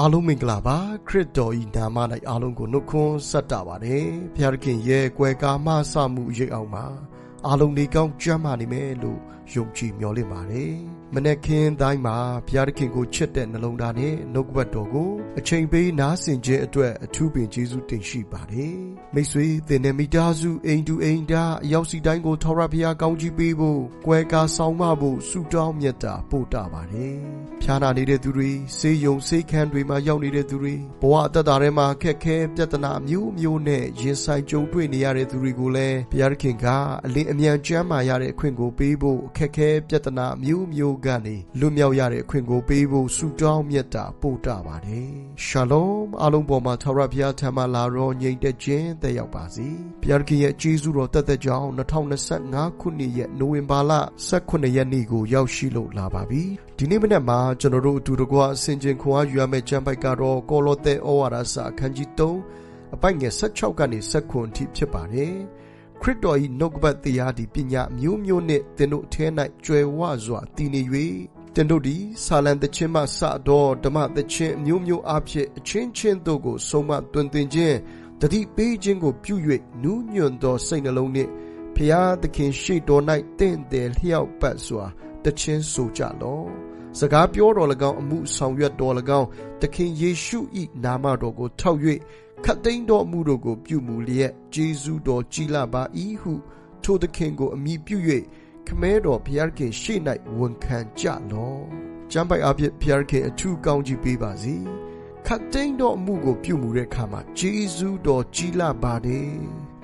အားလုံးမင်္ဂလာပါခရစ်တော်ဤနာမ၌အားလုံးကိုနှုတ်ခွန်းဆက်တာပါတယ်ဘုရားခင်ရဲ့ကွယ်ကာမဆမှုရိပ်အောင်မှာအားလုံးနေကောင်းကြမ်းမာနေမယ်လို့ ယုံကြည်မျှော်လင့်ပါတယ်မနေ့ခင်တိုင်းမှာဘုရားခင်ကိုချစ်တဲ့နှလုံးသားနဲ့နှုတ်ကပတ်တော်ကိုအချိန်ပေးနားဆင်ခြင်းအတွက်အထူးပင်ကျေးဇူးတင်ရှိပါတယ်မိတ်ဆွေသင်တဲ့မိသားစုအိမ်တူအိမ်သားအရောက်စီတိုင်းကိုထောက်ရဘုရားကောင်းချီးပေးဖို့ကွယ်ကာဆောင်မဖို့ဆုတောင်းမြတ်တာပို့တာပါတယ်ဖျားနာနေတဲ့သူတွေဆေးရုံဆေးခန်းတွေမှာရောက်နေတဲ့သူတွေဘဝအသက်တာထဲမှာခက်ခဲပြဿနာမျိုးမျိုးနဲ့ရင်ဆိုင်ကြုံတွေ့နေရတဲ့သူတွေကိုလည်းဘုရားခင်ကအလင်းအမြန်ကျမ်းမာရတဲ့အခွင့်ကိုပေးဖို့အခက်ခဲပြဿနာမျိုးမျိုးကနေလွတ်မြောက်ရတဲ့အခွင့်ကိုပေးဖို့ဆုတောင်းမြတ်တာပို့တာပါတယ်ရှာလုံအားလုံးပေါ်မှာထာဝရဘုရားထံမှလာတော့ငြိမ်သက်ခြင်းတက်ရောက်ပါစေဘုရားခင်ရဲ့ကျေးဇူးတော်တက်သက်ကြောင်း2025ခုနှစ်ရဲ့နိုဝင်ဘာလ18ရက်နေ့ကိုရောက်ရှိလို့လာပါပြီဒီနေ့မနက်မှာကျွန်တော်တို့အတူတကွအစဉ်ချင်းခွန်အားယူရမယ့်ကျမ်းပိုက်ကတော့ကောလောသဲဩဝါဒစာအခန်းကြီး3အပိုက်ငယ်16ကနေ19အထိဖြစ်ပါတယ် ခရစ်တော်၏နှုတ်ကပတ်တရားသည်ပညာမျိုးမျိုးနှင့်သင်တို့အထဲ၌ကျွယ်ဝစွာတည်နေ၍တင်တို့သည်ဆာလံတခြင်းမှစတော့ဓမ္မတခြင်းမျိုးမျိုးအဖြစ်အချင်းချင်းတို့ကိုဆုံးမတွင်တင်ခြင်းတတိပေးခြင်းကိုပြု၍နူးညွတ်သောစိတ်နှလုံးနှင့်ဖျားသခင်ရှိတော်၌တင့်တယ်လျှောက်ပတ်စွာတခြင်းဆိုကြလော့စကားပြောတော်၎င်းအမှုဆောင်ရွက်တော်၎င်းသခင်ယေရှု၏နာမတော်ကိုထောက်၍ ခတ်သိမ်းတော်မူတို့ကိုပြုမူလျက်ဂျေဇုတော်ကြီးလာပါ၏ဟုထိုသခင်ကိုအမိပြု၍ခမဲတော်ဘုရားခင်ရှေ့၌ဝန်ခံကြလော့ကျမ်းပိုက်အဖြစ်ဘုရားခင်အထူးကောင်းကြီးပေးပါစေခတ်သိမ်းတော်အမှုကိုပြုမူတဲ့အခါမှာဂျေဇုတော်ကြီးလာပါတယ်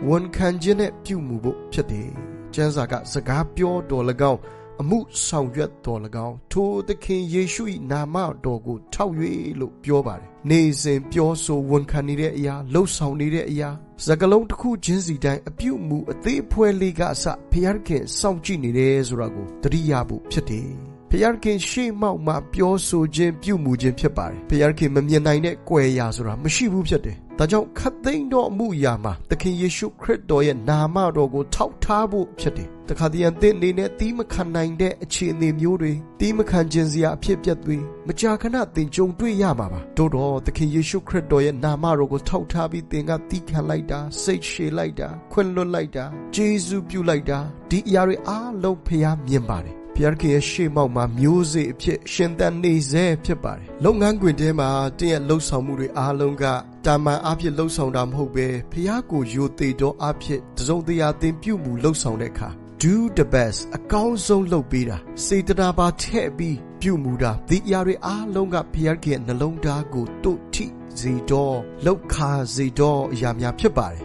ဝန်ခံခြင်းနဲ့ပြုမူဖို့ဖြစ်တယ်ကျမ်းစာကစကားပြောတော်၎င်း အမှုဆောင်ရွက်တော်၎င်းထိုသခင်ယေရှု၏နာမတော်ကိုထောက်၍လို့ပြောပါတယ်နေစဉ်ပြောဆိုဝန်ခံနေတဲ့အရာလှုပ်ဆောင်နေတဲ့အရာစကလုံးတစ်ခုချင်းစီတိုင်းအပြုမူအသေးအဖွဲလေးကအစဖျားခင်စောင့်ကြည့်နေတယ်ဆိုတာကိုတတိယဖို့ဖြစ်တယ်ဖျားခင်ရှေ့မှောက်မှာပြောဆိုခြင်းပြုမူခြင်းဖြစ်ပါတယ်ဖျားခင်မမြင်နိုင်တဲ့ကွယ်ရာဆိုတာမရှိဘူးဖြစ်တယ် ဒါကြောင့်ခတ်သိမ်းတော်အမှုရာမှာသခင်ယေရှုခရစ်တော်ရဲ့နာမတော်ကိုထောက်ထားဖို့ဖြစ်တယ်တခါတည်းအသင်အနေနဲ့တီးမခံနိုင်တဲ့အခြေအနေမျိုးတွေတီးမခံခြင်းစရာအဖြစ်ပြက်တွေမကြာခဏသင်ကြုံတွေ့ရမှာပါတို့တော့သခင်ယေရှုခရစ်တော်ရဲ့နာမတော်ကိုထောက်ထားပြီးသင်ကတီးခံလိုက်တာစိတ်ရှည်လိုက်တာခွင့်လွတ်လိုက်တာဂျေဇုပြုလိုက်တာဒီအရာတွေအားလုံးဖျားမြင်ပါတယ်ဘုရားခင်ရဲ့ရှေ့မောက်မှာမျိုးစေ့အဖြစ်ရှင်သန်နေစေဖြစ်ပါတယ်လုပ်ငန်းခွင်ထဲမှာတင့်ရဲ့လှုပ်ဆောင်မှုတွေအားလုံးက တာမန်အဖြစ်လှုပ်ဆောင်တာမဟုတ်ပဲဘုရားကိုယိုသေးတော့အဖြစ်တစုံတရာသင်ပြုမှုလှုပ်ဆောင်တဲ့အခါ do the best အကောင်းဆုံးလုပ်ပေးတာစေတနာပါထည့်ပြီးပြုမှုတာဒီအရာတွေအားလုံးကဘုရားခင်နှလုံးသားကိုတုတ်ထိစေတော့လောက်ခါစေတော့အရာများဖြစ်ပါတယ်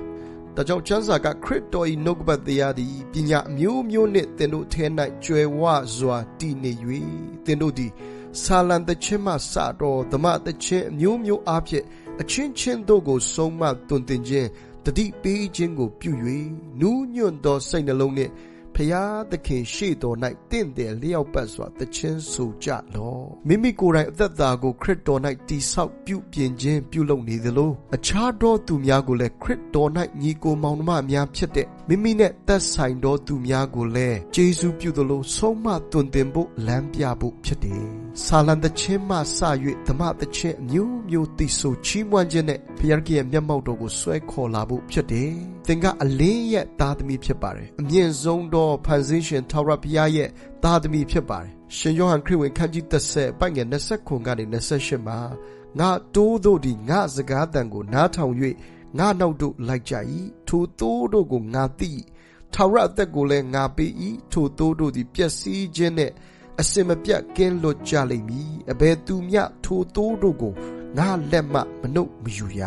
ဒါကြောင့်ကျမ်းစာကခရစ်တော်၏နှုတ်ကပတ်တရားသည်ပညာအမျိုးမျိုးနှင့်သင်တို့ထဲ၌ကျွယ်ဝစွာတည်နေ၍သင်တို့သည်ဆာလံတခြင်းမှစတော်ဓမ္မတခြင်းအမျိုးမျိုးအားဖြင့် အချင်းချင်းတို့ကိုဆုံးမတွင်တင်ခြင်းတတိပေးခြင်းကိုပြု၍နူးညွတ်သောစိတ်နှလုံးနှင့်ဖျားသခင်ရှေ့တော်၌တင့်တယ်လျောက်ပတ်စွာတခြင်းဆိုကြလောမိမိကိုယ်တိုင်အသက်တာကိုခရစ်တော်၌တည်ဆောက်ပြုပြင်ခြင်းပြုလုပ်နေသလိုအခြားသောသူများကိုလည်းခရစ်တော်၌ညီကိုမောင်နှမများဖြစ်တဲ့မိမိနဲ့သက်ဆိုင်သောသူများကိုလည်းကျေးဇူးပြုသလိုဆုံးမတွင်တင်ဖို့လမ်းပြဖို့ဖြစ်တယ် ဆာလံတခြင်းမှစ၍ဓမ္မတခြင်းအမျိုးမျိုးတည်ဆိုချီးမွမ်းခြင်းနဲ့ဘုရားကြီးရဲ့မျက်မှောက်တော်ကိုဆွဲခေါ်လာဖို့ဖြစ်တယ်သင်ကအလင်းရဲ့သားသမီးဖြစ်ပါတယ်အမြင့်ဆုံးသောဖန်ဆင်းရှင်ထာဝရဘုရားရဲ့သားသမီးဖြစ်ပါတယ်ရှင်ယောဟန်ခရစ်ဝင်ခန်းကြီး30ပိုက်ငယ်20ခွန်ကနေ28မှာငါတိုးတို့ဒီငါစကားတန်ကိုနားထောင်၍ငါနောက်တို့လိုက်ကြ၏ထိုသိုးတို့ကိုငါသိထာဝရအသက်ကိုလည်းငါပေး၏ထိုသိုးတို့သည်ပျက်စီးခြင်းနဲ့ အစင်မပြတ်ကင်းလွတ်ကြလိမ့်မည်အဘယ်သူမျှထိုသိုးတို့ကိုငါလက်မှမနှုတ်မယူရ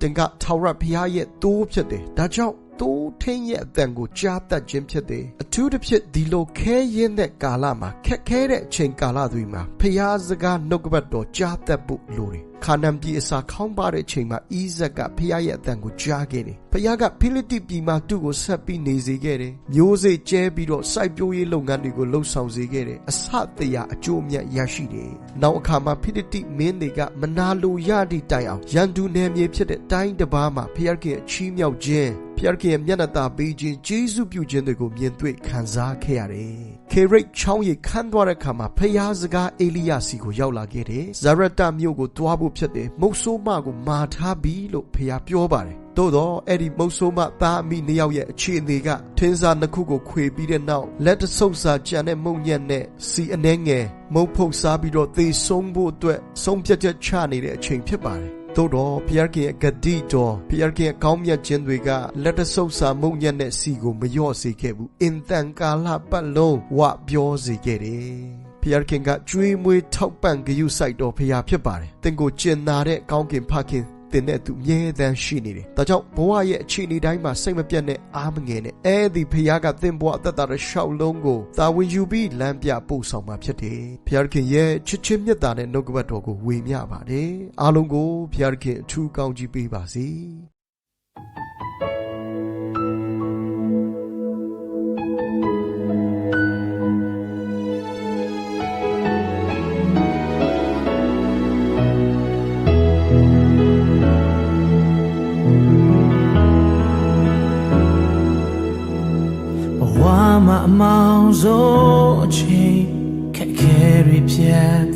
တင်ကထာဝရဘုရားရဲ့သိုးဖြစ်တယ်ဒါကြောင့်တိုးထင်းရဲ့အတန်ကိုကြားတတ်ခြင်းဖြစ်တယ်အထူးသဖြင့်ဒီလိုခဲရင်တဲ့ကာလမှာခက်ခဲတဲ့အချိန်ကာလတွေမှာဖျားစကားနှုတ်ကပတ်တော်ကြားတတ်ဖို့လိုတယ် ခါနန်ပြည်အစာခေါင်းပါတဲ့အချိန်မှာဣဇက်ကဖျားရဲ့အတန်ကိုကြားခဲ့တယ်ဖျားကဖိလိတိပြည်မှာသူ့ကိုဆက်ပြီးနေစေခဲ့တယ်မျိုးစေ့ကျဲပြီးတော့စိုက်ပျိုးရေးလုပ်ငန်းတွေကိုလှုပ်ဆောင်စေခဲ့တယ်အစတရားအကျိုးမြတ်ရရှိတယ်နောက်အခါမှာဖိလိတိမင်းတွေကမနာလိုရသည့်တိုင်အောင်ရန်သူနယ်မြေဖြစ်တဲ့တိုင်းတစ်ပါးမှာဖျားခင်အချီးမြှောက်ခြင်းဖျားခင်ရဲ့မျက်နှာသာပေးခြင်းဂျေဇုပြုခြင်းတွေကိုမြင်တွေ့ခံစားခဲ့ရတယ်။က ခေရိတ်ချောင်းရီခန်းသွားတဲ့အခါမှာဖျားစကားအေလိယစီကိုရောက်လာခဲ့တယ်ဇာရတမြို့ကိုတွားဖို့ဖြစ်တယ်မုတ်ဆိုးမကိုမာထားပြီလို့ဖျားပြောပါတယ်သို့တော့အဲ့ဒီမုတ်ဆိုးမသားအမိနှစ်ယောက်ရဲ့အခြေအနေကထင်းစားနှစ်ခုကိုခွေပြီးတဲ့နောက်လက်တဆုပ်စာကြံတဲ့မုံညက်နဲ့စီအနှဲငယ်မုံဖုတ်စားပြီးတော့သေဆုံးဖို့အတွက်ဆုံးဖြတ်ချက်ချနေတဲ့အချိန်ဖြစ်ပါတယ် သို့တော့ဖျားခင်ရဲ့ဂတိတော်ဖျားခင်ရဲ့ကောင်းမြတ်ခြင်းတွေကလက်တဆုပ်စာမုံညက်နဲ့စီကိုမလျော့စေခဲ့ဘူးအင်တန်ကာလပတ်လုံးဝပြောစေခဲ့တယ်ဖျားခင်ကကျွေးမွေးထောက်ပံ့ဂရုစိုက်တော်ဖျားဖြစ်ပါတယ်။တင်ကိုကျင်နာတဲ့ကောင်းကင်ဖခင် တင်တဲ့သူမြဲတမ်းရှိနေတယ်။ဒါကြောင့်ဘဝရဲ့အခြေအနေတိုင်းမှာစိတ်မပြတ်နဲ့အားမငယ်နဲ့အဲ့ဒီဖခင်ကသင်ဘဝအသက်တာရဲ့ရှောက်လုံးကိုတာဝန်ယူပြီးလမ်းပြပို့ဆောင်มาဖြစ်တယ်။ဖခင်ရဲ့ချစ်ချင်းမြတ်တာနဲ့နှုတ်ကပတ်တော်ကိုဝေမျှပါတယ်။အားလုံးကိုဖခင်အထူးကောင်းကြီးပေးပါစေ။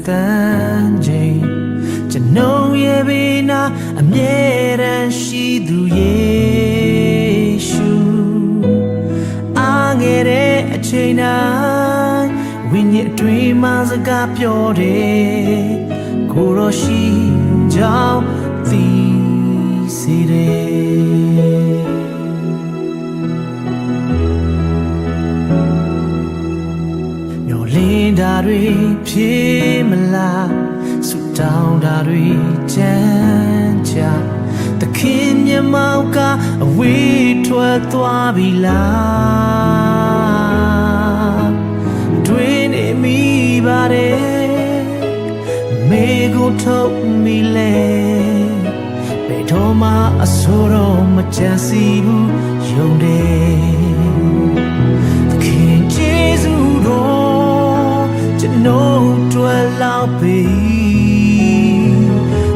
တ်တန်းချိန်ကျွန်ုပ်ရဲ့ဘေးနာအမြဲတမ်းရှိသူယေရှုအားငယ်တဲ့အချိန်တိုင်းဝိညာဉ်အတွင်းမှာစကားပြောတယ်ကိုရောရှိကြောင်းသိစေတယ် တာတွေဖြည့်မလားဆူတောင်းတာတွေကြမ်းကြသခင်မြတ်မောင်ကအဝေးထွက်သွားပြီလားတွင်နေမိပါတယ်မေကိုထုတ်မိလဲဘယ်တော့မှအဆိုးတော့မကြံစီဘူးယုံတယ် ကျွန်တော်တွေ့လောက်ပြီ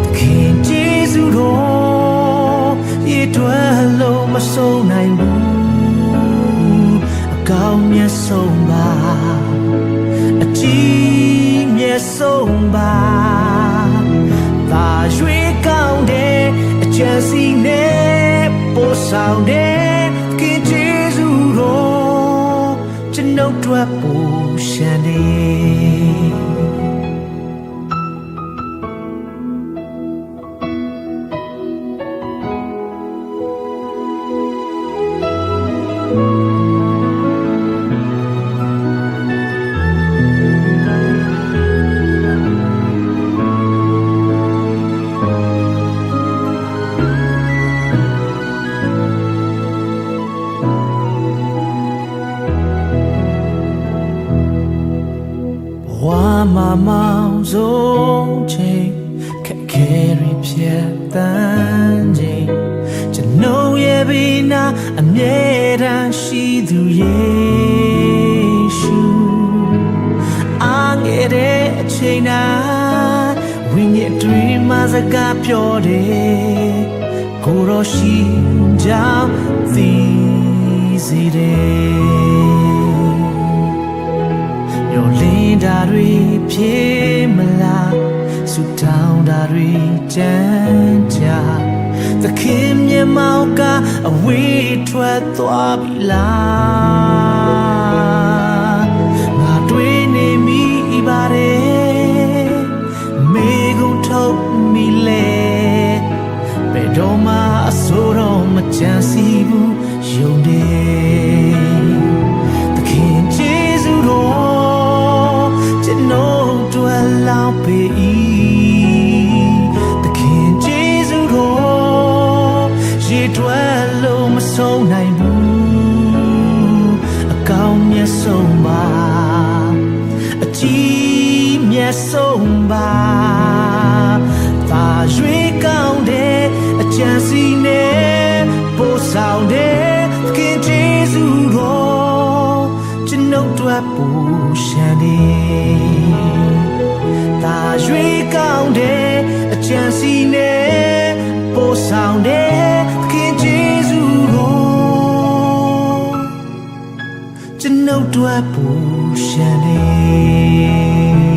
သခင်ကျေးဇူးတော်ရေတွက်လို့မဆုံးနိုင်ဘူးအကောင်းမြတ်ဆုံးပါအကြီးမြတ်ဆုံးပါသာရွေးကောင်းတဲ့အချမ်းစီနဲ့ပို့ဆောင်တဲ့ ကျွန်ုပ်တို့ပူရှန်နေ ရပြတ်တန်းချိန်ကျွန်ုပ်ရဲ့ဘေးနာအမြဲတမ်းရှိသူယေရှုအားငယ်တဲ့အချိန်တိုင်းဝိညာဉ်အတွင်းမှာစကားပြောတယ်ကိုရောရှိကြောင်းသိစေတယ်မျောလင်းတာတွေဖြည့်မလားဆူ တောင်းတာတွေကြမ်းကြသခင်မြတ်မောင်ကအဝေးထွက်သွားပြီလား စီနဲ့ပို့ဆောင်တဲ့သခင်ကျေးဇူးတော်ကျွန်ုပ်တို့ပူရှန်နေသာရွေးကောင်းတဲ့အချမ်းစီနဲ့ပို့ဆောင်တဲ့သခင်ကျေးဇူးတော်ကျွန်ုပ်တို့ပူရှင်လေး